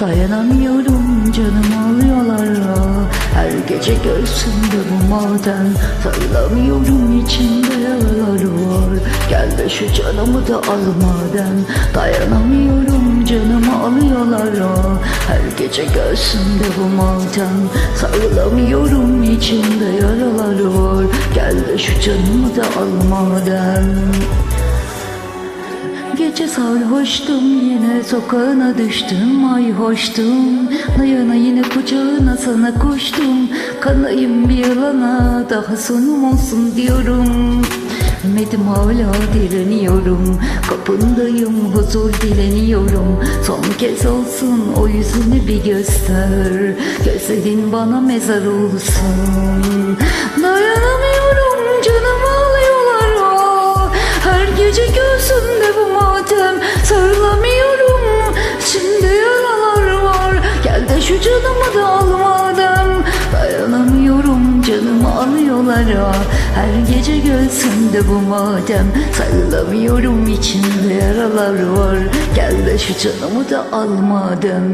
Dayanamıyorum canım alıyorlar. Her gece göğsümde bu maden. Sarılamıyorum içimde yaralar var. Gel de şu canımı da al madem. Dayanamıyorum canımı alıyorlar. Her gece göğsümde bu maden. Sarılamıyorum içimde yaralar var. Gel de şu canımı da al madem Gece sarhoştum yine sokağına düştüm ay hoştum. Dayana yine kucağına sana koştum Kanayım bir yılana daha sonum olsun diyorum. Medim hala direniyorum Kapındayım huzur dileniyorum. Son kez olsun o yüzünü bir göster Gözlerin bana mezar olsun. Dayanamıyorum göğsümde bu matem Sarılamıyorum içinde yaralar var. Gel de şu canımı da al madem.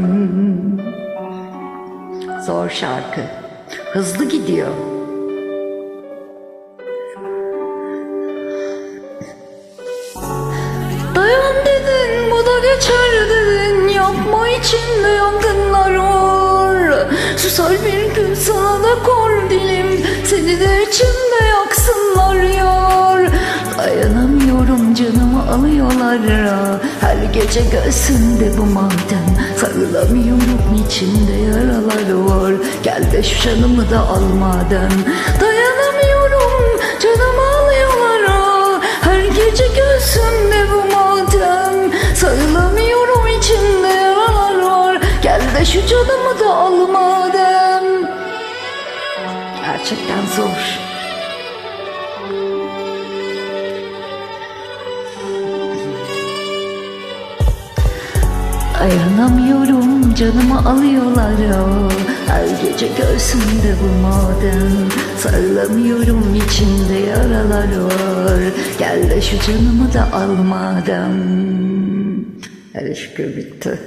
Zor şarkı. Hızlı gidiyor. Dayan dedin bu da geçer dedin. Yapma içinde yangınlar var. Susar bir gün sana da kor dilim. Seni de içimde yaksınlar canımı alıyorlar. Her gece göğsümde bu maden. Sarılamıyorum içimde yaralar var. Gel de şu canımı da al madem. Dayanamıyorum canımı alıyorlar. Her gece göğsümde bu matem Sarılamıyorum içimde yaralar var. Gel de şu canımı da al madem. Gerçekten zor Dayanamıyorum canımı alıyorlar ya Her gece göğsümde bu maden. Sarılamıyorum içimde yaralar var Gel de şu canımı da al madem. Hele şükür bitti